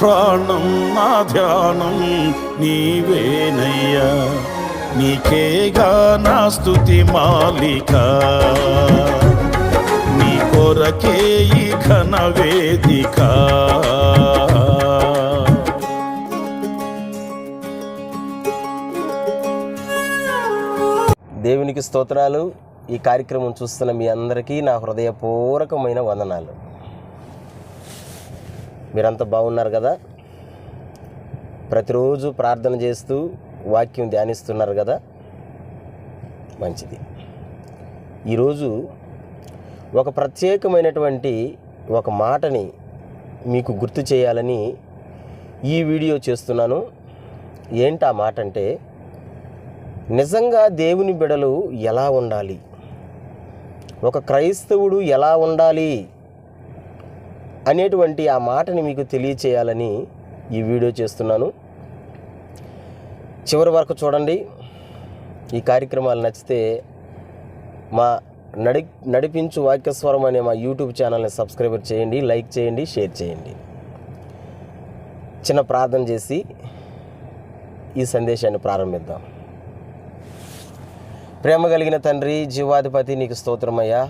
ప్రాణం నా ధ్యానం నీవేనయ్యా. నీకేగా నా స్తుతి మాలిక. నీ కొరకే ఈ ఘన వేదిక. దేవునికి స్తోత్రాలు. ఈ కార్యక్రమం చూస్తున్న మీ అందరికీ నా హృదయపూర్వకమైన వందనాలు. మీరంతా బాగున్నారు కదా? ప్రతిరోజు ప్రార్థన చేస్తూ వాక్యం ధ్యానిస్తున్నారు కదా? మంచిది. ఈరోజు ఒక ప్రత్యేకమైనటువంటి ఒక మాటని మీకు గుర్తు చేయాలని ఈ వీడియో చేస్తున్నాను. ఏంటి ఆ మాట అంటే నిజంగా దేవుని బిడలు ఎలా ఉండాలి? ఒక క్రైస్తవుడు ఎలా ఉండాలి? అనేటువంటి ఆ మాటని మీకు తెలియచేయాలని ఈ వీడియో చేస్తున్నాను. చివరి వరకు చూడండి. ఈ కార్యక్రమాలు నచ్చితే మా నడి నడిపించు వాక్యస్వరం అనే మా యూట్యూబ్ ఛానల్ని సబ్స్క్రైబర్ చేయండి లైక్ చేయండి షేర్ చేయండి. చిన్న ప్రార్థన చేసి ఈ సందేశాన్ని ప్రారంభిద్దాం. ప్రేమ కలిగిన తండ్రి జీవాధిపతి నీకు స్తోత్రమయ్యా.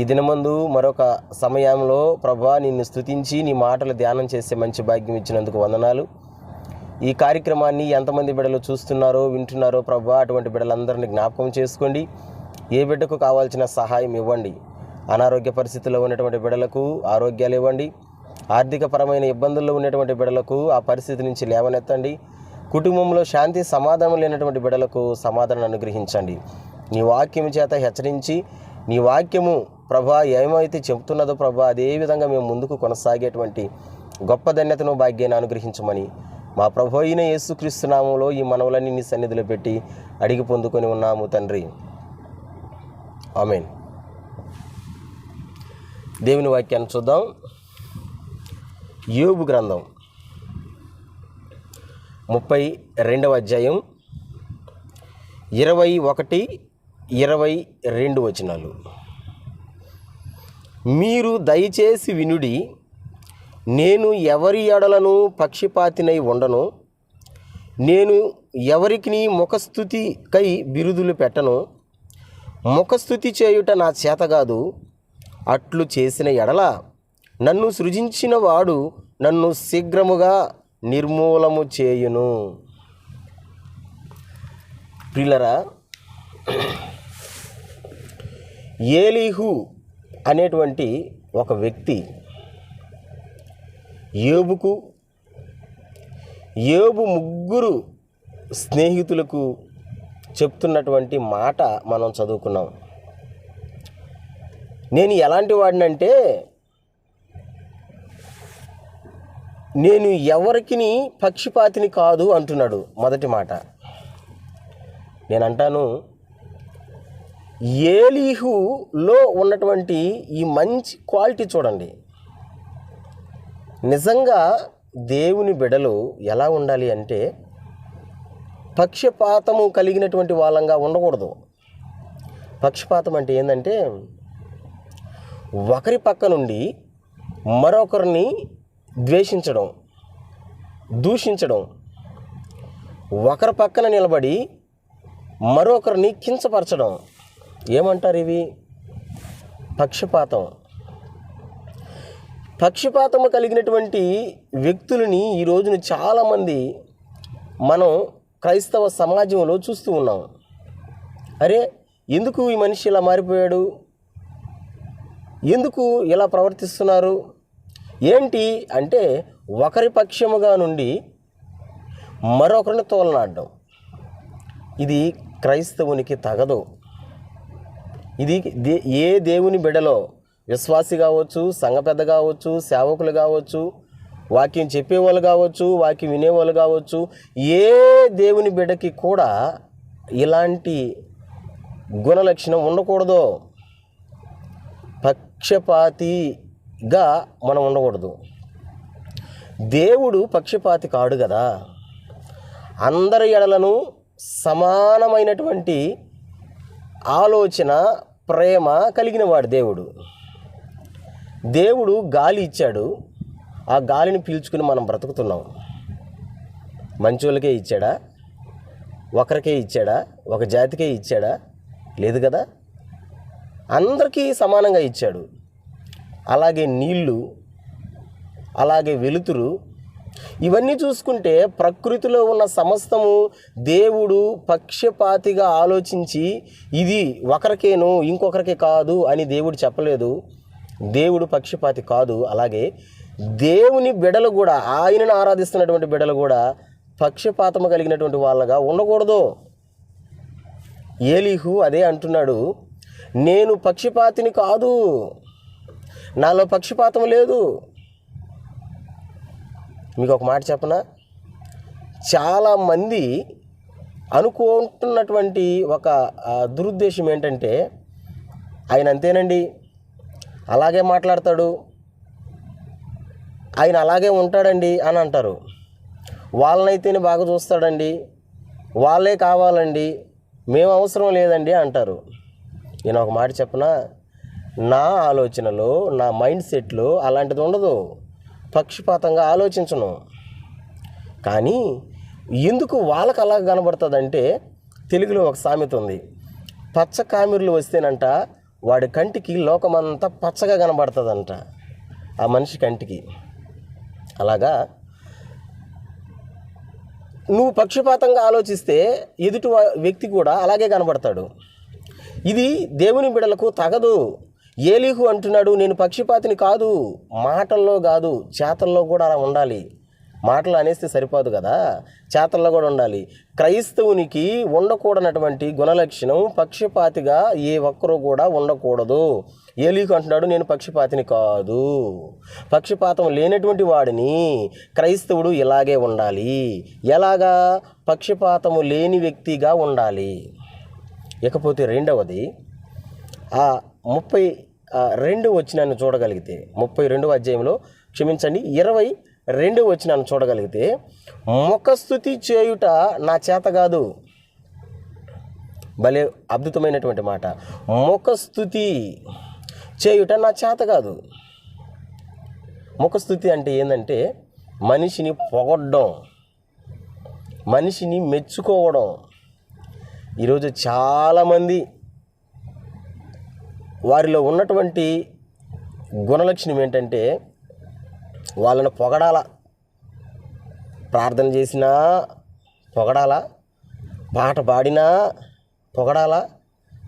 ఈ దినమందు మరొక సమయంలో ప్రభా నిన్ను స్థుతించి నీ మాటలు ధ్యానం చేసే మంచి భాగ్యం ఇచ్చినందుకు వందనాలు. ఈ కార్యక్రమాన్ని ఎంతమంది బిడ్డలు చూస్తున్నారో వింటున్నారో ప్రభా అటువంటి బిడ్డలందరినీ జ్ఞాపకం చేసుకోండి. ఏ బిడ్డకు కావాల్సిన సహాయం ఇవ్వండి. అనారోగ్య పరిస్థితుల్లో ఉన్నటువంటి బిడ్డలకు ఆరోగ్యాలు ఇవ్వండి. ఆర్థికపరమైన ఇబ్బందుల్లో ఉన్నటువంటి బిడ్డలకు ఆ పరిస్థితి నుంచి లేవనెత్తండి. కుటుంబంలో శాంతి సమాధానం లేనటువంటి బిడ్డలకు సమాధానం అనుగ్రహించండి. నీ వాక్యము చేత హెచ్చరించి నీ వాక్యము ప్రభా ఏమైతే చెబుతున్నదో ప్రభా అదే విధంగా మేము ముందుకు కొనసాగేటువంటి గొప్ప ధన్యతను భాగ్యాన్ని అనుగ్రహించమని మా ప్రభు అయిన యేసుక్రీస్తునామంలో ఈ మనవులన్నీ నీ సన్నిధిలో పెట్టి అడిగి పొందుకొని ఉన్నాము తండ్రి. ఆమెన్. దేవుని వాక్యాన్ని చూద్దాం. యోబు గ్రంథం ముప్పై రెండవ అధ్యాయం ఇరవై ఒకటి ఇరవై రెండు వచనాలు. మీరు దయచేసి వినుడి నేను ఎవరి ఎడలను పక్షిపాతినై ఉండను నేను ఎవరికి ముఖస్థుతికై బిరుదులు పెట్టను ముఖస్థుతి చేయుట నా చేత కాదు అట్లు చేసిన ఎడల నన్ను సృజించిన వాడు నన్ను శీఘ్రముగా నిర్మూలము చేయును. ప్రిలరా ఏలీహు అనేటువంటి ఒక వ్యక్తి ఏబుకు ఏబు ముగ్గురు స్నేహితులకు చెప్తున్నటువంటి మాట మనం చదువుకున్నాం. నేను ఎలాంటి వాడినంటే నేను ఎవరికి పక్షిపాతిని కాదు అంటున్నాడు మొదటి మాట. నేను అంటాను ఏలీహులో ఉన్నటువంటి ఈ మంచి క్వాలిటీ చూడండి. నిజంగా దేవుని బిడలు ఎలా ఉండాలి అంటే పక్షపాతము కలిగినటువంటి వాళ్ళంగా ఉండకూడదు. పక్షపాతం అంటే ఏంటంటే ఒకరి పక్క నుండి మరొకరిని ద్వేషించడం దూషించడం ఒకరి పక్కన నిలబడి మరొకరిని కించపరచడం. ఏమంటారు ఇవి? పక్షపాతం. పక్షపాతము కలిగినటువంటి వ్యక్తులని ఈ రోజున చాలామంది మనం క్రైస్తవ సమాజంలో చూస్తూ ఉన్నాం. అరే ఎందుకు ఈ మనిషి ఇలా మారిపోయాడు? ఎందుకు ఇలా ప్రవర్తిస్తున్నారు? ఏంటి అంటే ఒకరి పక్షముగా నుండి మరొకరిని తోలనాడడం. ఇది క్రైస్తవునికి తగదు. ఇది దే ఏ దేవుని బిడలో విశ్వాసి కావచ్చు సంఘ పెద్ద కావచ్చు సేవకులు కావచ్చు వాక్యం చెప్పేవాళ్ళు కావచ్చు వాక్యం వినేవాళ్ళు కావచ్చు ఏ దేవుని బిడ్డకి కూడా ఇలాంటి గుణలక్షణం ఉండకూడదు. పక్షపాతిగా మనం ఉండకూడదు. దేవుడు పక్షపాతి కాడు కదా. అందరి ఎడలను సమానమైనటువంటి ఆలోచన ప్రేమ కలిగిన వాడు దేవుడు. దేవుడు గాలి ఇచ్చాడు. ఆ గాలిని పీల్చుకుని మనం బ్రతుకుతున్నాం. మంచోళ్ళకే ఇచ్చాడా? ఒకరికే ఇచ్చాడా? ఒక జాతికే ఇచ్చాడా? లేదు కదా? అందరికీ సమానంగా ఇచ్చాడు. అలాగే నీళ్ళు అలాగే వెలుతురు ఇవన్నీ చూసుకుంటే ప్రకృతిలో ఉన్న సమస్తము దేవుడు పక్షపాతిగా ఆలోచించి ఇది ఒకరికేను ఇంకొకరికి కాదు అని దేవుడు చెప్పలేదు. దేవుడు పక్షపాతి కాదు. అలాగే దేవుని బిడలు కూడా ఆయనను ఆరాధిస్తున్నటువంటి బిడలు కూడా పక్షపాతము కలిగినటువంటి వాళ్ళగా ఉండకూడదు. ఏలీహు అదే అంటున్నాడు. నేను పక్షపాతిని కాదు. నాలో పక్షపాతం లేదు. మీకు ఒక మాట చెప్పనా? చాలామంది అనుకుంటున్నటువంటి ఒక దురుద్దేశం ఏంటంటే ఆయన అంతేనండి. అలాగే మాట్లాడతాడు. ఆయన అలాగే ఉంటాడండి అని అంటారు. వాళ్ళనైతేనే బాగా చూస్తాడండి. వాళ్ళే కావాలండి. మేము అవసరం లేదండి అంటారు. నేను ఒక మాట చెప్పనా? నా ఆలోచనలో నా మైండ్ సెట్లో అలాంటిది ఉండదు పక్షపాతంగా ఆలోచించను. కానీ ఎందుకు వాళ్ళకు అలా కనబడుతుందంటే తెలుగులో ఒక సామెత ఉంది. పచ్చ కామెర్లు వస్తేనంట వాడి కంటికి లోకమంతా పచ్చగా కనబడుతుందంట. ఆ మనిషి కంటికి. అలాగా? నువ్వు పక్షపాతంగా ఆలోచిస్తే ఎదుటి వ్యక్తి కూడా అలాగే కనబడతాడు. ఇది దేవుని బిడలకు తగదు. ఏలీహు అంటున్నాడు నేను పక్షిపాతిని కాదు మాటల్లో కాదు చేతల్లో కూడా అలా ఉండాలి. మాటలు అనేస్తే సరిపోదు కదా చేతల్లో కూడా ఉండాలి. క్రైస్తవునికి ఉండకూడనటువంటి గుణలక్షణం పక్షపాతిగా ఏ ఒక్కరూ కూడా ఉండకూడదు. ఏలీకు అంటున్నాడు నేను పక్షపాతిని కాదు. పక్షపాతం లేనటువంటి వాడిని క్రైస్తవుడు ఇలాగే ఉండాలి. ఎలాగా? పక్షపాతము లేని వ్యక్తిగా ఉండాలి. ఇకపోతే రెండవది ఆ ముప్పై రెండు వచ్చినాన్ని చూడగలిగితే ముప్పై రెండవ అధ్యాయంలో క్షమించండి ఇరవై రెండు వచ్చినాన్ని చూడగలిగితే ముఖస్థుతి చేయుట నా చేత కాదు. భలే అద్భుతమైనటువంటి మాట. ముఖస్థుతి చేయుట నా చేత కాదు. ముఖస్థుతి అంటే ఏంటంటే మనిషిని పొగడ్డం మనిషిని మెచ్చుకోవడం. ఈరోజు చాలామంది వారిలో ఉన్నటువంటి గుణలక్షణం ఏంటంటే వాళ్ళను పొగడాల. ప్రార్థన చేసినా పొగడాల. పాట పాడినా పొగడాలా.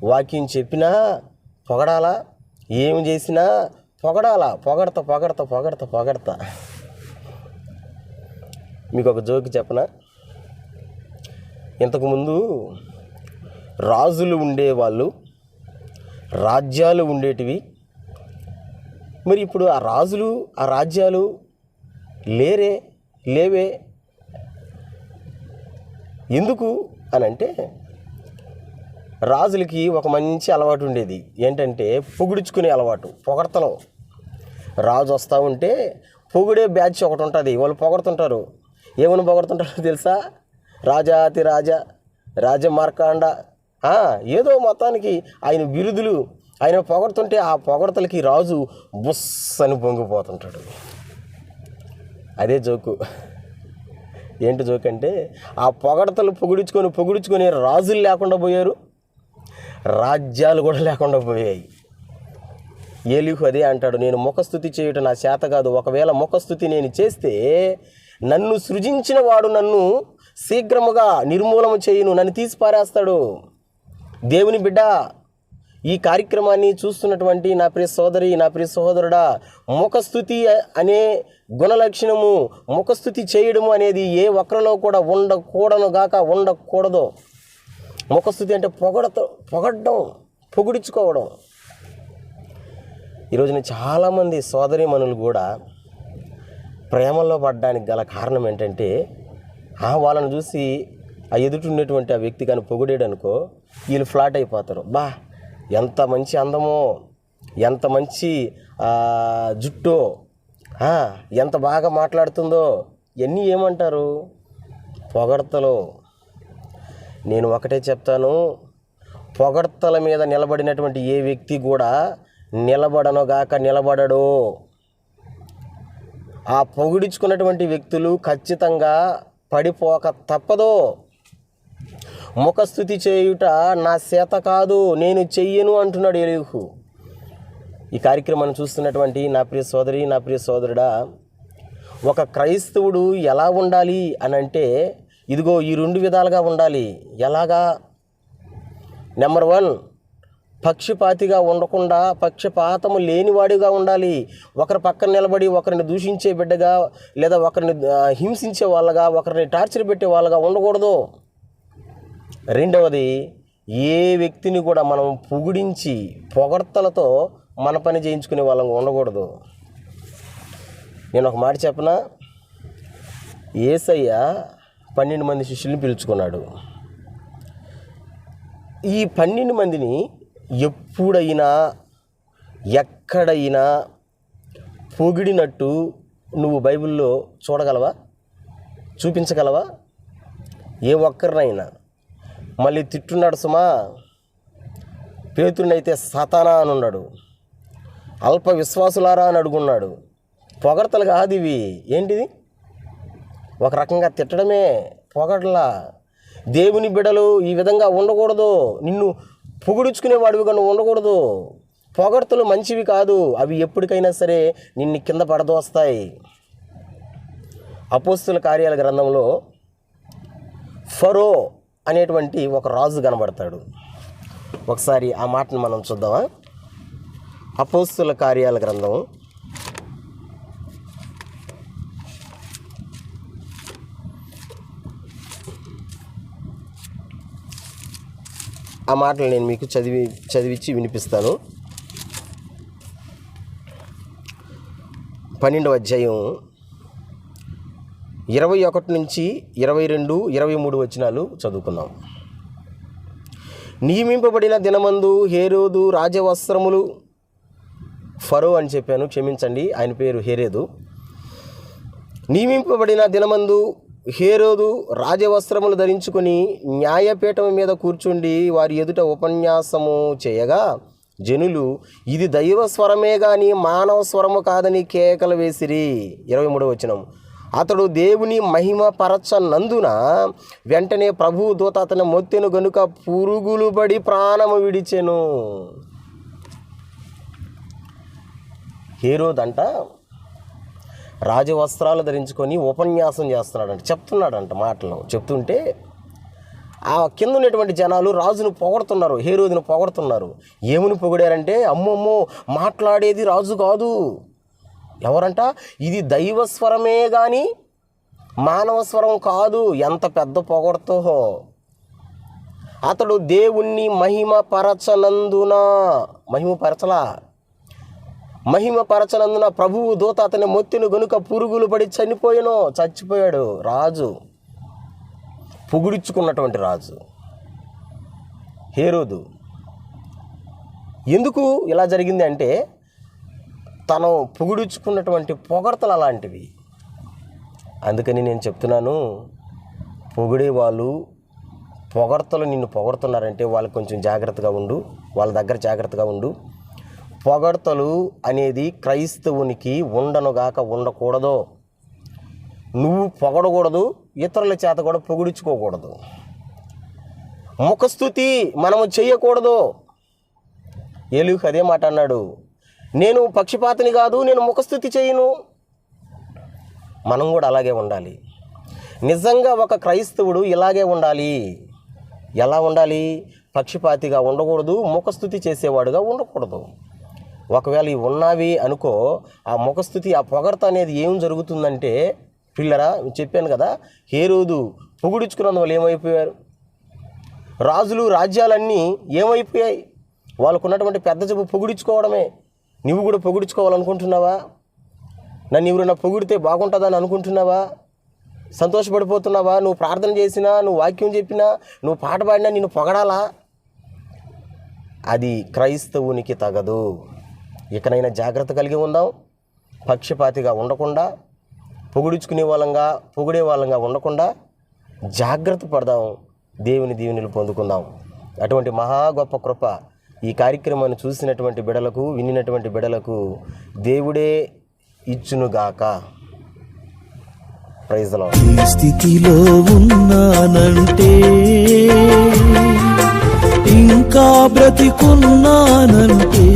వాక్యం చెప్పినా పొగడాలా. ఏమి చేసినా పొగడాలా. పొగడత పొగడత పొగడత పొగడత. మీకు ఒక జోక్ చెప్పనా? ఇంతకుముందు రాజులు ఉండేవాళ్ళు రాజ్యాలు ఉండేటివి. మరి ఇప్పుడు ఆ రాజులు ఆ రాజ్యాలు లేరే లేవే? ఎందుకు అని అంటే రాజులకి ఒక మంచి అలవాటు ఉండేది. ఏంటంటే పొగుడుచుకునే అలవాటు పొగడతలం రాజు వస్తూ ఉంటే పొగిడే బ్యాచ్ ఒకటి ఉంటుంది. వాళ్ళు పొగడుతుంటారు. ఏమని పొగడుతుంటారో తెలుసా? రాజాతి రాజా రాజమార్కాండ మార్కాండ ఏదో మొత్తానికి ఆయన బిరుదులు ఆయన పొగడుతుంటే ఆ పొగడతలకి రాజు బుస్ అని పొంగిపోతుంటాడు. అదే జోకు. ఏంటి జోక్ అంటే ఆ పొగడతలు పొగిడించుకొని పొగిడించుకొని రాజులు లేకుండా పోయారు. రాజ్యాలు కూడా లేకుండా పోయాయి. ఏలిహు అదే అంటాడు నేను ముఖస్థుతి చేయటం నా చేత కాదు. ఒకవేళ ముఖస్థుతి నేను చేస్తే నన్ను సృజించిన వాడు నన్ను శీఘ్రముగా నిర్మూలన చేయును. నన్ను తీసి పారేస్తాడు దేవుని బిడ్డ ఈ కార్యక్రమాన్ని చూస్తున్నటువంటి నా ప్రియ సోదరి నా ప్రియ సహోదరుడా ముఖస్థుతి అనే గుణలక్షణము ముఖస్థుతి చేయడము అనేది ఏ ఒక్కరిలో కూడా ఉండకూడను గాక ఉండకూడదు. ముఖస్థుతి అంటే పొగడత పొగడ్డం పొగిడించుకోవడం. ఈరోజున చాలామంది సోదరిమణులు కూడా ప్రేమలో పడడానికి గల కారణం ఏంటంటే ఆ చూసి ఆ ఎదుటి ఉన్నటువంటి ఆ వ్యక్తి కానీ పొగిడాడు అనుకో వీళ్ళు ఫ్లాట్ అయిపోతారు. బా ఎంత మంచి అందమో ఎంత మంచి జుట్టు ఎంత బాగా మాట్లాడుతుందో ఇవన్నీ ఏమంటారు? పొగడతలు. నేను ఒకటే చెప్తాను పొగడతల మీద నిలబడినటువంటి ఏ వ్యక్తి కూడా నిలబడనుగాక నిలబడడు. ఆ పొగిడించుకున్నటువంటి వ్యక్తులు ఖచ్చితంగా పడిపోక తప్పదు. ముఖస్థుతి చేయుట నా చేత కాదు నేను చెయ్యను అంటున్నాడు ఎలుగు ఈ కార్యక్రమాన్ని చూస్తున్నటువంటి నా ప్రియ సోదరి నా ప్రియ సోదరుడా ఒక క్రైస్తవుడు ఎలా ఉండాలి అని అంటే ఇదిగో ఈ రెండు విధాలుగా ఉండాలి. ఎలాగా? నెంబర్ వన్ పక్షపాతిగా ఉండకుండా పక్షపాతము లేనివాడిగా ఉండాలి. ఒకరి పక్కన నిలబడి ఒకరిని దూషించే బిడ్డగా లేదా ఒకరిని హింసించే వాళ్ళగా ఒకరిని టార్చర్ పెట్టే వాళ్ళగా ఉండకూడదు. రెండవది ఏ వ్యక్తిని కూడా మనం పొగిడించి పొగడ్తలతో మన పని చేయించుకునే వాళ్ళం ఉండకూడదు. నేను ఒక మాట చెప్పనా? ఏసయ్య పన్నెండు మంది శిష్యుల్ని పిలుచుకున్నాడు. ఈ పన్నెండు మందిని ఎప్పుడైనా ఎక్కడైనా పొగిడినట్టు నువ్వు బైబిల్లో చూడగలవా? చూపించగలవా? ఏ ఒక్కరినైనా. మళ్ళీ తిట్టున్నాడు సుమా. పేతుడినైతే సతానా అని ఉన్నాడు. అల్ప విశ్వాసులారా అని అడుగున్నాడు. పొగడతలు కాదు ఇవి. ఏంటిది? ఒక రకంగా తిట్టడమే పొగడలా. దేవుని బిడలు ఈ విధంగా ఉండకూడదు. నిన్ను పొగుడుచుకునేవాడివి వాడివిగా ఉండకూడదు. పొగడ్తలు మంచివి కాదు. అవి ఎప్పటికైనా సరే నిన్ను కింద పడదోస్తాయి. అపోస్తుల కార్యాల గ్రంథంలో ఫరో అనేటువంటి ఒక రాజు కనబడతాడు. ఒకసారి ఆ మాటను మనం చూద్దామా? అపోస్తుల కార్యాల గ్రంథం ఆ మాటలు నేను మీకు చదివి చదివించి వినిపిస్తాను. పన్నెండవ అధ్యాయం ఇరవై ఒకటి నుంచి ఇరవై రెండు ఇరవై మూడు వచనాలు చదువుకుందాం. నియమింపబడిన దినమందు హేరోదు రాజవస్త్రములు ఫరో అని చెప్పాను క్షమించండి ఆయన పేరు హేరేదు. నియమింపబడిన దినమందు హేరోదు రాజవస్త్రములు ధరించుకొని న్యాయపీఠం మీద కూర్చుండి వారి ఎదుట ఉపన్యాసము చేయగా జనులు ఇది దైవ స్వరమే కానీ మానవ స్వరము కాదని కేకలు వేసిరి. ఇరవై మూడవ వచనం. అతడు దేవుని మహిమ పరచనందున వెంటనే ప్రభు దూత అతని మొత్తెను గనుక పురుగులు పడి ప్రాణము విడిచెను. హేరోదంట రాజవస్త్రాలు ధరించుకొని ఉపన్యాసం చేస్తున్నాడంట. చెప్తున్నాడంట మాటలు. చెప్తుంటే ఆ కింద ఉన్నటువంటి జనాలు రాజును పొగడుతున్నారు హేరోదును పొగడుతున్నారు. ఏమని పొగిడారంటే అమ్మమ్మో మాట్లాడేది రాజు కాదు. ఎవరంట? ఇది దైవ స్వరమే కానీ మానవ స్వరం కాదు. ఎంత పెద్ద పొగడుతో. అతడు దేవుణ్ణి మహిమపరచనందున? మహిమపరచలా? మహిమపరచనందున ప్రభువు దూత అతని మొత్తిని గనుక పురుగులు పడి చనిపోయాను చచ్చిపోయాడు రాజు. పొగుడిచ్చుకున్నటువంటి రాజు. హేరోదు. ఎందుకు ఇలా జరిగింది అంటే తను పొగిడించుకున్నటువంటి పొగడతలు అలాంటివి. అందుకని నేను చెప్తున్నాను పొగిడే వాళ్ళు పొగడతలు నిన్ను పొగడుతున్నారంటే వాళ్ళు కొంచెం జాగ్రత్తగా ఉండు వాళ్ళ దగ్గర జాగ్రత్తగా ఉండు. పొగడతలు అనేది క్రైస్తవునికి ఉండనుగాక ఉండకూడదు. నువ్వు పొగడకూడదు ఇతరుల చేత కూడా పొగిడించుకోకూడదు. ముఖస్థుతి మనము చేయకూడదు. ఏలుగు అదే మాట అన్నాడు. నేను పక్షపాతిని కాదు నేను ముఖస్థుతి చేయను. మనం కూడా అలాగే ఉండాలి. నిజంగా ఒక క్రైస్తవుడు ఇలాగే ఉండాలి. ఎలా ఉండాలి? పక్షపాతిగా ఉండకూడదు ముఖస్థుతి చేసేవాడుగా ఉండకూడదు. ఒకవేళ ఇవి ఉన్నావి అనుకో ఆ ముఖస్థుతి ఆ పొగడత అనేది ఏం జరుగుతుందంటే పిల్లరా చెప్పాను కదా హేరోదు పొగుడించుకున్నందు వాళ్ళు ఏమైపోయారు? రాజులు రాజ్యాలన్నీ ఏమైపోయాయి? వాళ్ళకున్నటువంటి పెద్ద చెప్పు పొగిడించుకోవడమే. నువ్వు కూడా పొగిడించుకోవాలనుకుంటున్నావా? నన్ను ఎవరైనా పొగిడితే బాగుంటుందని అనుకుంటున్నావా? సంతోషపడిపోతున్నావా? నువ్వు ప్రార్థన చేసినా నువ్వు వాక్యం చెప్పినా నువ్వు పాట పాడినా నిన్ను పొగడాలా? అది క్రైస్తవునికి తగదు. ఇకనైనా జాగ్రత్త కలిగి ఉందాం. పక్షపాతిగా ఉండకుండా పొగిడించుకునే వాళ్ళంగా పొగిడే వాళ్ళంగా ఉండకుండా జాగ్రత్త పడదాం. దేవుని దీవెనలు పొందుకుందాం. అటువంటి మహా గొప్ప కృప ఈ కార్యక్రమాన్ని చూసినటువంటి బిడలకు వినినటువంటి బిడలకు దేవుడే ఇచ్చునుగాక. ప్రైజ్లో స్థితిలో ఉన్నానంటే ఇంకా బ్రతికున్నానంటే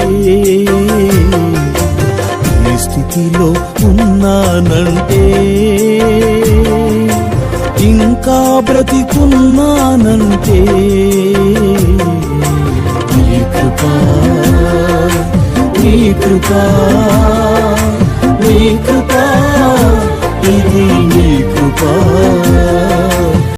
స్థితిలో ఉన్నానంటే ఇంకా బ్రతికున్నానంటే కృపా నీ కృపా ఇది నీ కృపా.